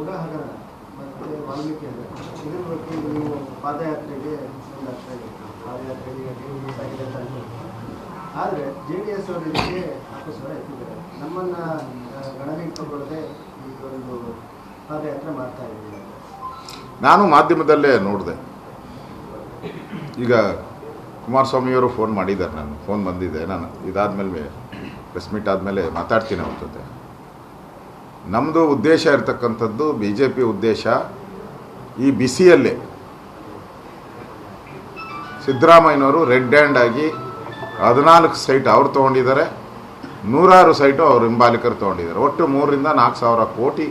ಬುಡ ಹಗರಣ ಮತ್ತು ವಾಲ್ಮೀಕಿ ಹಗರಣ ಇದ್ರ ಬಗ್ಗೆ ನೀವು ಪಾದಯಾತ್ರೆಗೆ ಮುಂದಾಗ್ತಾ ಪಾದಯಾತ್ರೆಗೆ ಅಂತ. ಆದರೆ ಜೆ ಡಿ ಎಸ್ ಅವರು ಇದಕ್ಕೆ ಎತ್ತಿದ್ದಾರೆ. ನಮ್ಮನ್ನ ಗಣನೆ ಇಟ್ಟುಕೊಳ್ಳದೆ ಈ ಒಂದು ಪಾದಯಾತ್ರೆ ಮಾಡ್ತಾ ಇದ್ದೀವಿ. ನಾನು ಮಾಧ್ಯಮದಲ್ಲೇ ನೋಡಿದೆ. ಈಗ ಕುಮಾರಸ್ವಾಮಿಯವರು ಫೋನ್ ಮಾಡಿದ್ದಾರೆ, ನಾನು ಫೋನ್ ಬಂದಿದೆ. ನಾನು ಇದಾದಮೇಲೆ, ಪ್ರೆಸ್ ಮೀಟ್ ಆದಮೇಲೆ ಮಾತಾಡ್ತೀನಿ ಅವ್ರ ಜೊತೆ. ನಮ್ಮದು ಉದ್ದೇಶ ಇರತಕ್ಕಂಥದ್ದು ಬಿ ಜೆ ಪಿ ಉದ್ದೇಶ ಈ ಬಿಸಿಯಲ್ಲೇ ಸಿದ್ದರಾಮಯ್ಯನವರು ರೆಡ್ ಹ್ಯಾಂಡ್ ಆಗಿ ಹದಿನಾಲ್ಕು ಸೈಟ್ ಅವ್ರು ತೊಗೊಂಡಿದ್ದಾರೆ. ನೂರಾರು ಸೈಟು ಅವ್ರ ಹಿಂಬಾಲಿಕರು ತೊಗೊಂಡಿದ್ದಾರೆ. ಒಟ್ಟು ಮೂರರಿಂದ ನಾಲ್ಕು ಸಾವಿರ ಕೋಟಿ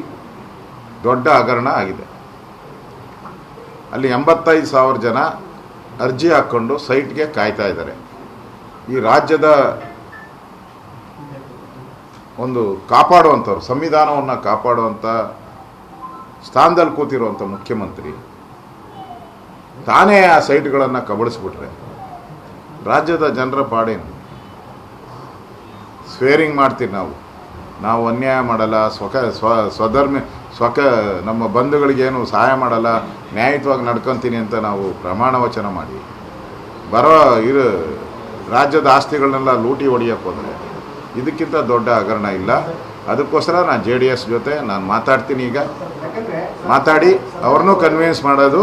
ದೊಡ್ಡ ಹಗರಣ ಆಗಿದೆ. ಅಲ್ಲಿ ಎಂಬತ್ತೈದು ಸಾವಿರ ಜನ ಅರ್ಜಿ ಹಾಕ್ಕೊಂಡು ಸೈಟ್ಗೆ ಕಾಯ್ತಾ ಇದ್ದಾರೆ. ಈ ರಾಜ್ಯದ ಒಂದು ಕಾಪಾಡುವಂಥವ್ರು, ಸಂವಿಧಾನವನ್ನು ಕಾಪಾಡುವಂಥ ಸ್ಥಾನದಲ್ಲಿ ಕೂತಿರುವಂಥ ಮುಖ್ಯಮಂತ್ರಿ, ತಾನೇ ಆ ಸೈಟ್ಗಳನ್ನು ಕಬಳಿಸ್ಬಿಟ್ರೆ, ರಾಜ್ಯದ ಜನರ ಪಾಡೇನು? ಸ್ವೇರಿಂಗ್ ಮಾಡ್ತೀವಿ ನಾವು. ನಾವು ಅನ್ಯಾಯ ಮಾಡಲ್ಲ, ಸ್ವಕ, ಸ್ವ, ಸ್ವಧರ್ಮ, ಸ್ವಕ, ನಮ್ಮ ಬಂಧುಗಳಿಗೇನು ಸಹಾಯ ಮಾಡಲ್ಲ, ನ್ಯಾಯಯುತವಾಗಿ ನಡ್ಕೊತೀನಿ ಅಂತ ನಾವು ಪ್ರಮಾಣ ವಚನ ಮಾಡಿ, ಬರೋ ಇರು, ರಾಜ್ಯದ ಆಸ್ತಿಗಳನ್ನೆಲ್ಲ ಲೂಟಿ ಹೊಡಿಯೋಕ್ಕೆ ಹೋದರೆ ಇದಕ್ಕಿಂತ ದೊಡ್ಡ ಹಗರಣ ಇಲ್ಲ. ಅದಕ್ಕೋಸ್ಕರ ನಾನು ಜೆ ಡಿ ಎಸ್ ಜೊತೆ ನಾನು ಮಾತಾಡ್ತೀನಿ ಈಗ. ಮಾತಾಡಿ ಅವ್ರನ್ನೂ ಕನ್ವಿನ್ಸ್ ಮಾಡೋದು.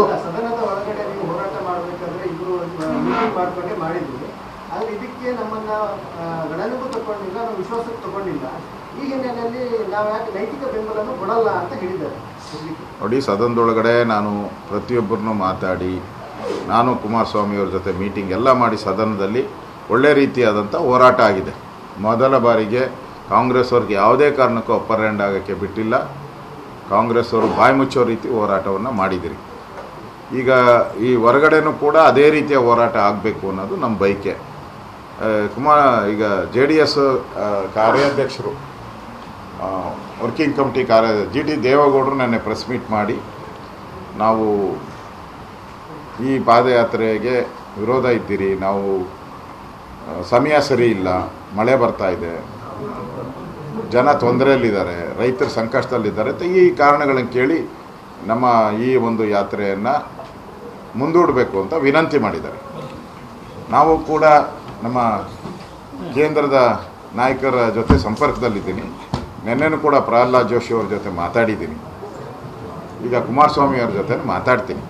ನೋಡಿ ಸದನದೊಳಗಡೆ ನಾನು ಪ್ರತಿಯೊಬ್ಬರನ್ನು ಮಾತಾಡಿ ನಾನು ಕುಮಾರಸ್ವಾಮಿಯವ್ರ ಜೊತೆ ಮೀಟಿಂಗ್ ಎಲ್ಲ ಮಾಡಿ ಸದನದಲ್ಲಿ ಒಳ್ಳೆ ರೀತಿಯಾದಂಥ ಹೋರಾಟ ಆಗಿದೆ. ಮೊದಲ ಬಾರಿಗೆ ಕಾಂಗ್ರೆಸ್ ಅವ್ರಿಗೆ ಯಾವುದೇ ಕಾರಣಕ್ಕೂ ಅಪ್ಪರ್ ಹ್ಯಾಂಡ್ ಆಗೋಕ್ಕೆ ಬಿಟ್ಟಿಲ್ಲ. ಕಾಂಗ್ರೆಸ್ ಅವರು ಬಾಯಿ ಮುಚ್ಚೋ ರೀತಿ ಹೋರಾಟವನ್ನು ಮಾಡಿದಿರಿ. ಈಗ ಈ ಹೊರಗಡೆನೂ ಕೂಡ ಅದೇ ರೀತಿಯ ಹೋರಾಟ ಆಗಬೇಕು ಅನ್ನೋದು ನಮ್ಮ ಬಯಕೆ. ಕುಮಾರ್ ಈಗ ಜೆ ಡಿ ಎಸ್ ಕಾರ್ಯಾಧ್ಯಕ್ಷರು ವರ್ಕಿಂಗ್ ಕಮಿಟಿ ಕಾರ್ಯ, ಜಿ ಡಿ ದೇವೇಗೌಡರು ನೆನ್ನೆ ಪ್ರೆಸ್ ಮೀಟ್ ಮಾಡಿ ನಾವು ಈ ಪಾದಯಾತ್ರೆಗೆ ವಿರೋಧ ಇದ್ದೀರಿ, ನಾವು ಸಮಯ ಸರಿ ಇಲ್ಲ ಮಳೆ ಬರ್ತಾ ಇದೆ. ಜನ ತೊಂದರೆಯಲ್ಲಿದ್ದಾರೆ. ರೈತರು ಸಂಕಷ್ಟದಲ್ಲಿದ್ದಾರೆ. ಅಂತ ಈ ಕಾರಣಗಳನ್ನು ಕೇಳಿ ನಮ್ಮ ಈ ಒಂದು ಯಾತ್ರೆಯನ್ನು ಮುಂದೂಡಬೇಕು ಅಂತ ವಿನಂತಿ ಮಾಡಿದ್ದಾರೆ. ನಾವು ಕೂಡ ನಮ್ಮ ಕೇಂದ್ರದ ನಾಯಕರ ಜೊತೆ ಸಂಪರ್ಕದಲ್ಲಿದ್ದೀನಿ. ನಿನ್ನೆನೂ ಕೂಡ ಪ್ರಹ್ಲಾದ್ ಜೋಶಿ ಅವ್ರ ಜೊತೆ ಮಾತಾಡಿದ್ದೀನಿ. ಈಗ ಕುಮಾರಸ್ವಾಮಿ ಅವ್ರ ಜೊತೆ ಮಾತಾಡ್ತೀನಿ.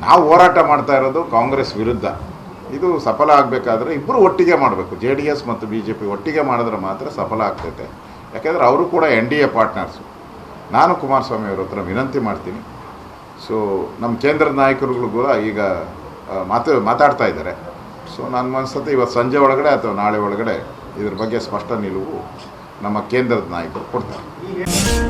ನಾವು ಹೋರಾಟ ಮಾಡ್ತಾ ಇರೋದು ಕಾಂಗ್ರೆಸ್ ವಿರುದ್ಧ. ಇದು ಸಫಲ ಆಗಬೇಕಾದ್ರೆ ಇಬ್ಬರು ಒಟ್ಟಿಗೆ ಮಾಡಬೇಕು. ಜೆ ಡಿ ಎಸ್ ಮತ್ತು ಬಿ ಜೆ ಪಿ ಒಟ್ಟಿಗೆ ಮಾಡಿದ್ರೆ ಮಾತ್ರ ಸಫಲ ಆಗ್ತೈತೆ. ಯಾಕೆಂದರೆ ಅವರು ಕೂಡ ಎನ್ ಡಿ ಎ ಪಾರ್ಟ್ನರ್ಸು. ನಾನು ಕುಮಾರಸ್ವಾಮಿ ಅವ್ರ ಹತ್ರ ವಿನಂತಿ ಮಾಡ್ತೀನಿ. ಸೊ ನಮ್ಮ ಕೇಂದ್ರದ ನಾಯಕರುಗಳು ಕೂಡ ಈಗ ಮಾತು, ಮಾತಾಡ್ತಾ ಇದ್ದಾರೆ. ಸೊ ನನ್ನ ಅನ್ಸುತ್ತೆ ಇವತ್ತು ಸಂಜೆ ಒಳಗಡೆ ಅಥವಾ ನಾಳೆ ಒಳಗಡೆ ಇದ್ರ ಬಗ್ಗೆ ಸ್ಪಷ್ಟ ನಿಲುವು ನಮ್ಮ ಕೇಂದ್ರದ ನಾಯಕರು ಕೊಡ್ತಾರೆ.